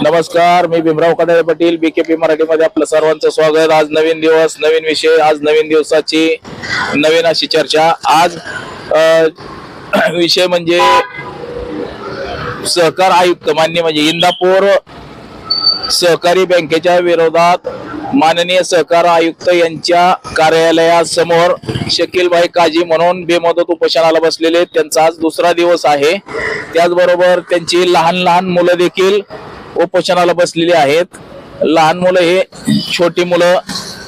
नमस्कार मी भीमराव कडाळे पाटील बीकेपी मराठीमध्ये आपलं सर्वांचं स्वागत. आज नवीन दिवस नवीन विषय आज नवीन दिवसाची नवीन अशी चर्चा. आज विषय म्हणजे सहकार आयुक्त मान्य म्हणजे इंदापूर सहकारी बँकेच्या विरोधात माननीय सहकार आयुक्त यांच्या कार्यालयासमोर शकीलभाई काजी म्हणून बेमदत उपोषणाला बसलेले त्यांचा आज दुसरा दिवस आहे. त्याचबरोबर त्यांची लहान लहान मुलं देखील उपोषणाला बसलेली आहेत. लहान मुलं हे छोटी मुलं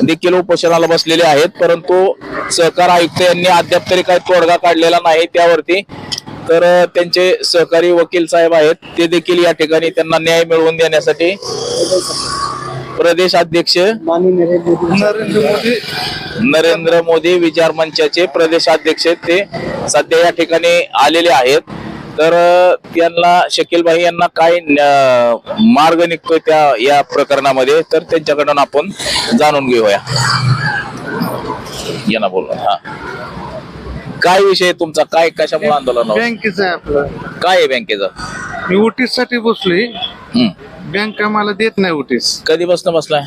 देखील उपोषणाला बसलेले आहेत. परंतु सहकार आयुक्त यांनी अद्याप तरी काही तोडगा काढलेला नाही. त्यावरती तर त्यांचे सहकारी वकील साहेब आहेत ते देखील या ठिकाणी त्यांना न्याय मिळवून देण्यासाठी प्रदेश अध्यक्ष नरेंद्र मोदी. नरेंद्र मोदी विचार मंचाचे प्रदेश अध्यक्ष आहेत ते सध्या या ठिकाणी आलेले आहेत. तर त्यांना शकीलभाई यांना काय मार्ग निघतोय त्या या प्रकरणामध्ये तर त्यांच्याकडून आपण जाणून घेऊया. यांना बोल हा. काय विषय आहे तुमचा? काय कशामुळे आंदोलन? बँकेचं आहे आपलं. काय आहे बँकेचं? मी ओटीससाठी बसलोय. हम्म. बँक आम्हाला देत नाही ओटीस. कधी बसणं बसलाय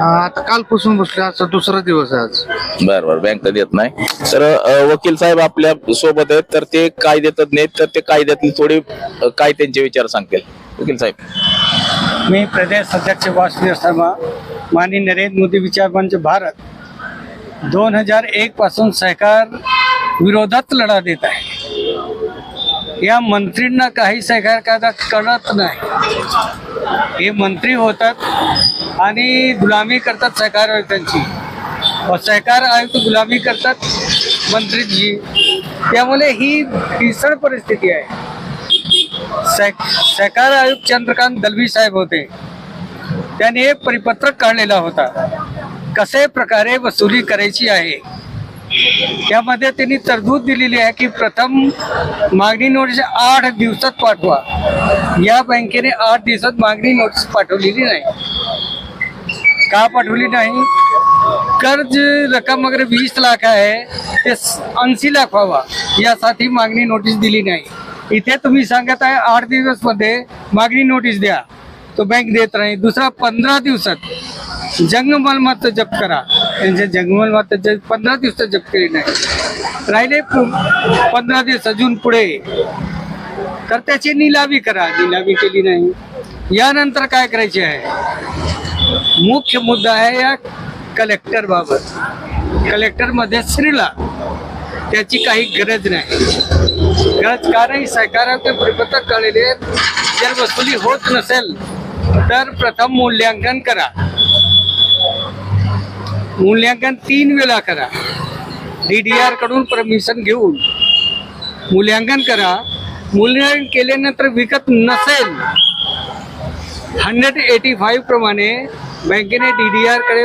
आता कालपासून बसलोय. आजचा दुसरा दिवस आहे आज. बर बर. बँक देत नाही. तर अ, वकील साहेब आपल्यासोबत आहेत. तर ते कायदे तज्ञ आहेत तर ते कायद्यातली थोडी अ, काय त्यांचे विचार सांगतील? वकील साहेब. मी प्रदेश अध्यक्ष वासुदेव शर्मा माननीय नरेंद्र मोदी विचार मंच भारत दोन हजार एक पासून सहकार विरोधात लढा देत आहे. या मंत्रींना काही सहकार कायदा कळत नाही. हे मंत्री होतात आणि गुलामी करतात सहकार आयुक्तांची. सहकार आयुक्त गुलामी करतात मंत्रीजी त्यामुळे ही भीषण परिस्थिती आहे. सहकार आयुक्त चंद्रकांत दलवी साहेब होते. त्यांनी एक परिपत्रक काढलेला होता. कसे प्रकारे वसुली करायची आहे? त्यामध्ये त्यांनी तरतूद दिलेली आहे की प्रथम मागणी नोटीस आठ दिवसात पाठवा. या बँकेने आठ दिवसात मागणी नोटीस पाठवलेली नाही. का पाठवली नाही? कर्ज रक्कम वगैरे वीस लाख आहे ते ऐंशी लाख व्हावा. यासाठी मागणी नोटीस दिली नाही. इथे तुम्ही सांगत आहे आठ दिवसमध्ये मागणी नोटीस द्या. तो बँक देत नाही. दुसरा पंधरा दिवसात जंग मालमत्ता जप्त करा. त्यांच्या जंग मालमत्ता ज- पंधरा दिवसात जप केली नाही. राहिले पंधरा दिवस अजून पुढे. तर त्याची निलावी करा. निलावी केली नाही. यानंतर काय करायचे आहे? मुख्य मुद्दा आहे या कलेक्टर बाबत. कलेक्टरमध्ये श्रीला त्याची काही गरज नाही. गरज का नाही कळलेले जर वसुली होत नसेल तर प्रथम मूल्यांकन करा. मूल्यांकन तीन वेळा करा. डी डी आरकडून परमिशन घेऊन मूल्यांकन करा. मूल्यांकन केल्यानंतर विकत नसेल हंड्रेड एटी फाईव्ह प्रमाणे बँकेने डी डी आरकडे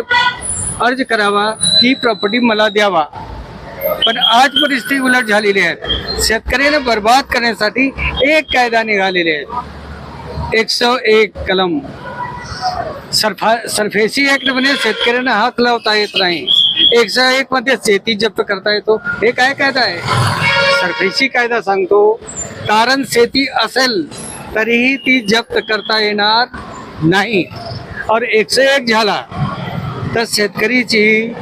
अर्ज करावा की प्रॉपर्टी मला द्यावा. पण आज परिस्थिती उलट झालेली आहे. शेतकऱ्याने बर्बाद करण्यासाठी एक कायदा निघालेले आहेत एकशे एक कलम. सरफा सरफेसी ऍक्टमध्ये शेतकऱ्यांना हक लावता येत नाही. एकशे एक मध्ये शेती जप्त करता येतो. हे काय कायदा आहे? सरफेसी कायदा सांगतो. कारण शेती असेल तरीही ती जप्त करता येणार नाही. और एकशे एक झाला तर शेतकरीची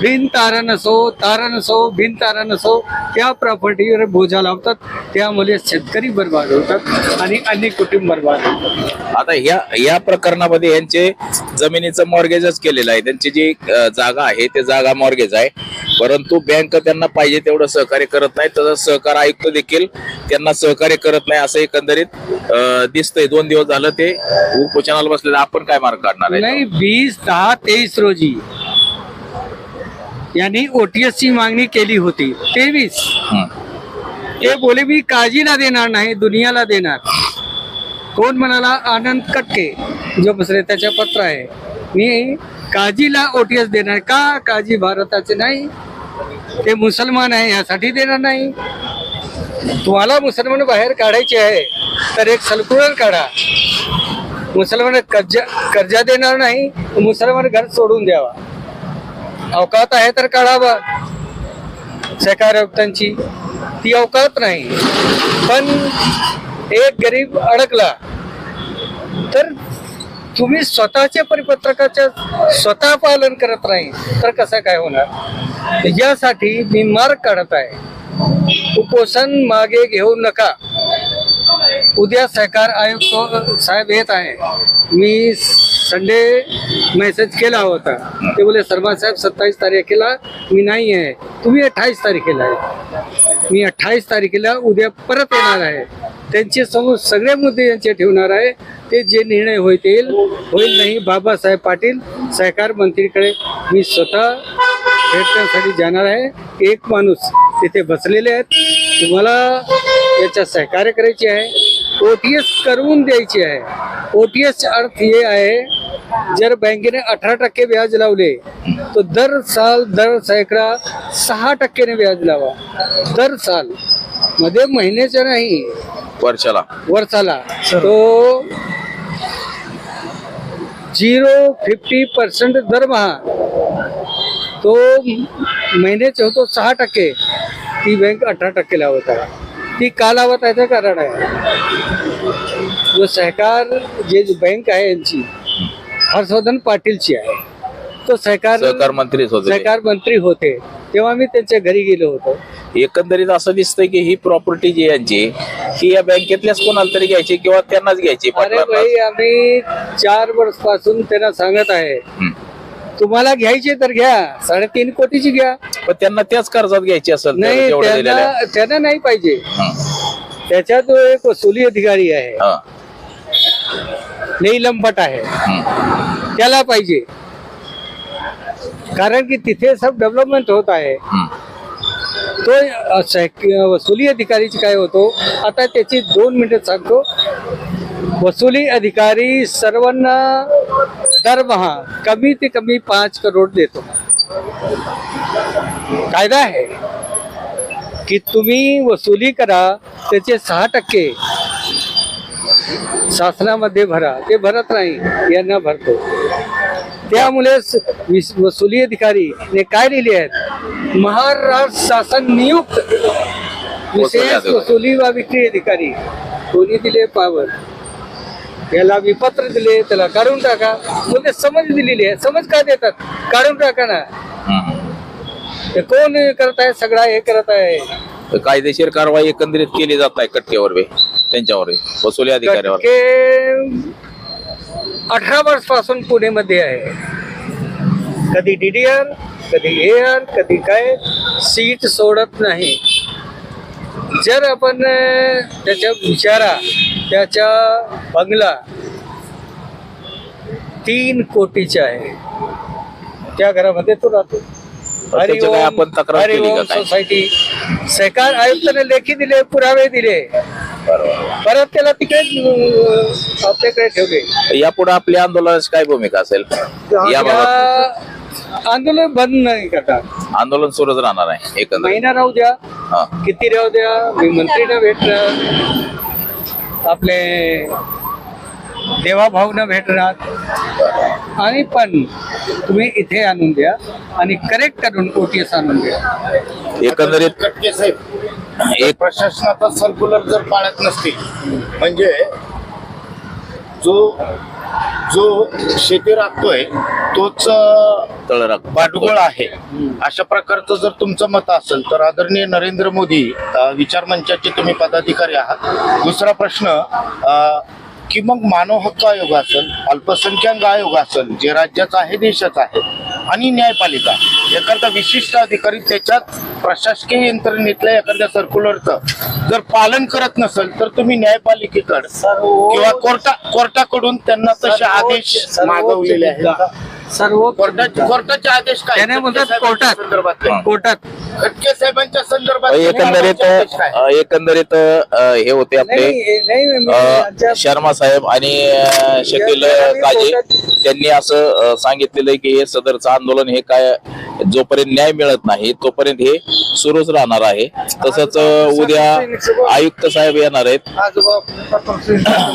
बिन तारण असो तारण असो बिन तारण असो त्या प्रॉपर्टीवर बोजा लावतात त्यामुळे शेतकरी बर्बाद होतात आणि अनेक कुटुंब बर्बाद होतात. आता ह्या या प्रकरणामध्ये यांचे जमिनीचं मॉर्गेजच केलेलं आहे. त्यांची जी जागा आहे ते जागा मॉर्गेज आहे. परंतु बँक त्यांना पाहिजे तेवढं सहकार्य करत नाही. तसंच सहकार आयुक्त देखील त्यांना सहकार्य करत नाही असं एकंदरीत दिसतंय. दोन दिवस झालं ते उपोषणाला बसलेलं. आपण काय मार्ग काढणार आहे? नाही वीस दहा तेवीस रोजी यांनी ओटीएस ची मागणी केली होती. तेवीस. हं. ते बोले मी काळजीला देणार नाही दुनियाला देणार. कोण म्हणाला आनंद कटके जो बसले त्याच्या पत्र आहे. मी काळजीला ओटीएस देणार का? काळजी भारताचे नाही. ते मुसलमान आहे यासाठी देणार नाही. तुम्हाला मुसलमान बाहेर काढायचे आहे तर एक सलकुळण काढा. मुसलमान कर्जा कर्जा देणार नाही मुसलमान घर सोडून द्यावा. अवकात आहे तर काढावा सहकार आयुक्तांची ती अवकात नाही. पण एक गरीब अडकला. तर तुम्ही स्वतःच्या परिपत्रकाच्या स्वतः पालन करत नाही तर कसं काय होणार? यासाठी मी मार्ग काढत आहे. उपोषण मागे घेऊ नका. उद्या सहकार आयुक्त साहेब येत आहे. मी संडे मेसेज केला होता. ते बोले सरमान साहेब सत्तावीस तारखेला मी नाही आहे. तुम्ही अठ्ठावीस तारखेला आहे. मी अठ्ठावीस तारखेला उद्या परत येणार आहे. त्यांचे समोर सगळे मुद्दे यांचे ठेवणार आहे. ते जे निर्णय होईल होईल नाही बाबासाहेब पाटील सहकार मंत्रीकडे मी स्वतः भेटण्यासाठी जाणार आहे. एक माणूस तिथे बसलेले आहेत. तुम्हाला याच्या सहकार्य करायचे आहे. ओटीएस करून द्यायची आहे. ओटीएस अर्थ हे आहे जर बँकेने अठरा टक्के व्याज लावले तर दर साल दर सैकडा सहा टक्क्याने व्याज लावा. दर साल. मध्ये महिन्याच्या नाही. वर्षाला. वर्षाला. तो झिरो फिफ्टी पर्सेंट दरमहा तो महिन्याचे होतो सहा टक्के. ती बँक अठरा टक्के लावत आहे. ती का लावत आहे ते कारण आहे जो सहकार जे बँक आहे यांची हर्षवर्धन पाटीलची आहे तो सहकार सहकार ते. सहकार मंत्री होते तेव्हा मी त्यांच्या घरी गेलो होतो एकंदरीत असं दिसतंय की ही प्रॉपर्टी जी यांची ही या बँकेतल्याच कोणाला तरी घ्यायची किंवा त्यांनाच घ्यायची अरे. भाई आम्ही चार वर्षपासून त्यांना सांगत आहे. तुम्हाला घ्यायची तर घ्या साडेतीन कोटीची घ्या पण त्यांना त्याच कर्जात घ्यायची असेल नाही जेवढं दिलेलं आहे. त्यांना त्यांना नाही पाहिजे. त्याचा जो एक वसुली अधिकारी आहे हं. लंपट आहे. त्याला पाहिजे कारण की तिथे सब डेव्हलपमेंट होत आहे. तो अ, सैक- वसुली अधिकारीची काय होतो आता त्याची दोन मिनिटं सांगतो वसुली अधिकारी सर्वांना दरमहा कमी ते कमी पाच करोड देतो. कायदा आहे की तुम्ही वसुली करा त्याचे सहा टक्के शासनामध्ये भरा ते भरत नाही यांना भरतो. त्यामुळे वसुली अधिकारी ने काय लिहिले आहेत? महाराष्ट्र शासन नियुक्त. विशेष. वसुली व विक्री अधिकारी. कोणी दिले पावर? याला विपत्र दिले त्याला काढून टाका. म्हणजे समज दिलेली आहे. समज का देतात? काढून टाका ना. हे कोण करत आहे? सगळा हे करत आहे. तर कायदेशीर कारवाई एकंदरीत केली जात नाही कटकेवर बी त्यांच्यावर बी, वसुली अधिकाऱ्यावर. अठरा वर्षपासून पुणेमध्ये आहे. कधी डीडीआर कधी एआर कधी काय? सीट सोडत नाही. जर आपण त्याच्या विचारा त्याच्या बंगला तीन कोटीचा आहे. त्या घरामध्ये तो राहतो. आपण तक्रार? सोसायटी. सहकार आयुक्ताने लेखी दिले पुरावे दिले. परत त्याला तिकडे आपल्याकडे ठेवले. यापुढे आपल्या आंदोलनाची काय भूमिका असेल? आंदोलन बंद नाही करतात आंदोलन सुरूच राहणार आहे एकंदरीत. महिना राहू द्या. किती राहू द्या? मी मंत्रीला भेटणार आपले देवाभाऊनं भेटणार आणि पण तुम्ही इथे आणून द्या आणि करेक्ट करून ओटीएस आणून द्या. एकंदरीत एक प्रशासनाचा सर्क्युलर जर पाळत नसतील म्हणजे जो जो शेती राखतोय तोच भांडवल आहे. अशा प्रकारचं जर तुमचं मत असेल तर आदरणीय नरेंद्र मोदी विचार मंचाचे तुम्ही पदाधिकारी आहात. दुसरा प्रश्न की मग मानव हक्क आयोग असेल अल्पसंख्याक आयोग असेल जे राज्याचा आहे देशाचा आहे आणि न्यायपालिका एखादा विशिष्ट अधिकारी त्याच्यात प्रशासकीय यंत्रणेतल्या एखाद्या सर्क्युलरचं जर पालन करत नसेल तर तुम्ही न्यायपालिकेकडे किंवा कोर्टा कोर्टाकडून त्यांना तसे आदेश मागवलेले आहेत? सर्व कोर्टाचे कोर्टाचे आदेश काय कोर्टात. कोर्टात खटके साहेबांच्या संदर्भात एकंदरीत एकंदरीत हे होते आपले शर्मा साहेब आणि शकील काजी त्यांनी असं सांगितलेलं आहे की हे सदरचं आंदोलन हे काय जोपर्यंत न्याय मिळत नाही तोपर्यंत हे सुरूच राहणार आहे. तसंच उद्या आयुक्त साहेब येणार आहेत.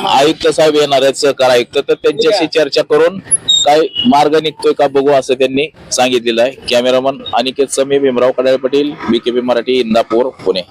आयुक्त साहेब येणार आहेत सहकार आयुक्त तर त्यांच्याशी चर्चा करून काय मार्ग निघतोय का बघू असं त्यांनी सांगितलेलं आहे. Cameraman Aniket Sami Bhimrao Kadale Patil BKP Marathi Indapur Pune.